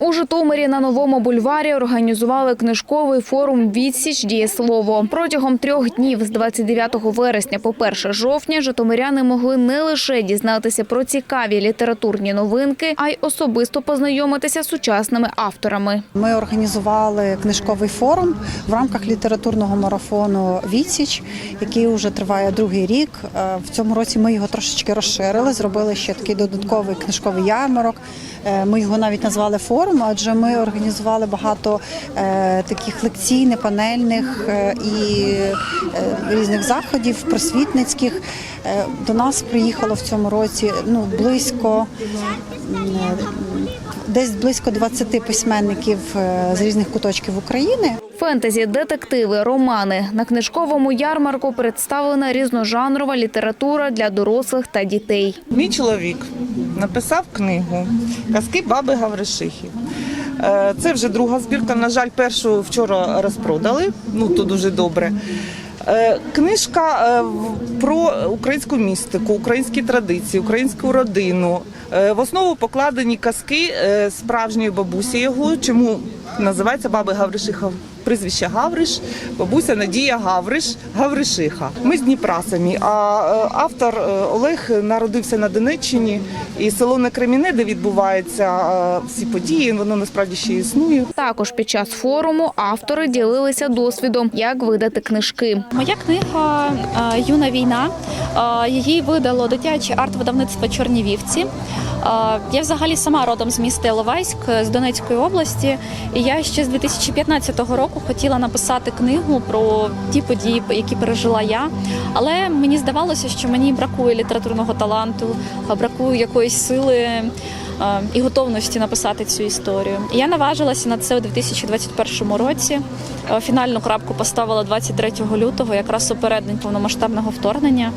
У Житомирі на новому бульварі організували книжковий форум «Відсіч дієслово». Протягом трьох днів з 29 вересня по 1 жовтня житомиряни могли не лише дізнатися про цікаві літературні новинки, а й особисто познайомитися з сучасними авторами. Ми організували книжковий форум в рамках літературного марафону Відсіч, який вже триває другий рік. Е, В цьому році ми його трошечки розширили, зробили ще такий додатковий книжковий ярмарок. Е, Ми його навіть назвали форум, адже ми організували багато е, таких лекційних, панельних е, і різних заходів просвітницьких. До нас приїхало в цьому році ну близько десь близько 20 письменників з різних куточків України. Фентезі, детективи, романи. На книжковому ярмарку представлена різножанрова література для дорослих та дітей. Мій чоловік написав книгу Казки баби Гавришихи. Е, Це вже друга збірка. На жаль, першу вчора розпродали. Ну то дуже добре. Е, Книжка е, про українську містику, українські традиції, українську родину. В основу покладені казки справжньої бабусі його. Чому називається баби Гавришиха? Прізвище Гавриш, бабуся Надія Гавриш, Гавришиха. Ми з Дніпра самі. А е, автор е, Олег народився на Донеччині, і село Некреміне, де відбуваються е, всі події, воно насправді ще існує. Також під час форуму автори ділилися досвідом, як видати книжки. Моя книга Юна війна. Її видало дитяче арт-видавництво Чорні вівці. Е, Я взагалі сама родом з міста Іловайськ з Донецької області. І я ще з 2015 року хотіла написати книгу про ті події, які пережила я. Але мені здавалося, що мені бракує літературного таланту, бракує якоїсь сили е, і готовності написати цю історію. Я наважилася на це у 2021 році. Е, Фінальну крапку поставила 23 лютого, якраз у переддень повномасштабного вторгнення.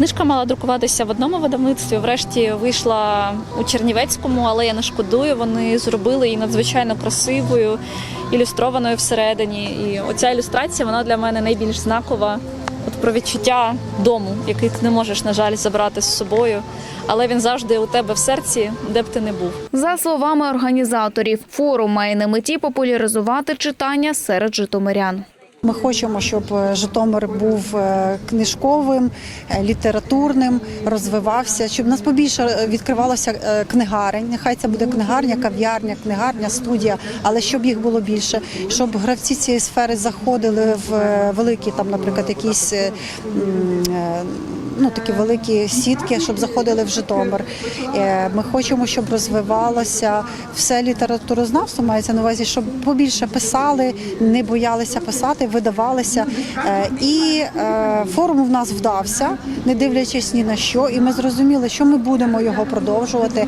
Книжка мала друкуватися в одному видавництві. Врешті вийшла у Чернівецькому, але я не шкодую. Вони зробили її надзвичайно красивою, ілюстрованою всередині. І оця ілюстрація вона для мене найбільш знакова. От про відчуття дому, який ти не можеш, на жаль, забрати з собою, але він завжди у тебе в серці, де б ти не був. За словами організаторів, форум має на меті популяризувати читання серед житомирян. Ми хочемо, щоб е, Житомир був е, книжковим, е, літературним, розвивався, щоб нас побільше відкривалося книгарень. Нехай це буде книгарня, кав'ярня, книгарня, студія, але щоб їх було більше, щоб гравці цієї сфери заходили в великі, там, наприклад, якісь. Ну, такі великі сітки, щоб заходили в Житомир. Е, Ми хочемо, щоб розвивалося все літературознавство, мається на увазі, щоб побільше писали, не боялися писати, видавалися. Е, І е, форум в нас вдався, не дивлячись ні на що. І ми зрозуміли, що ми будемо його продовжувати.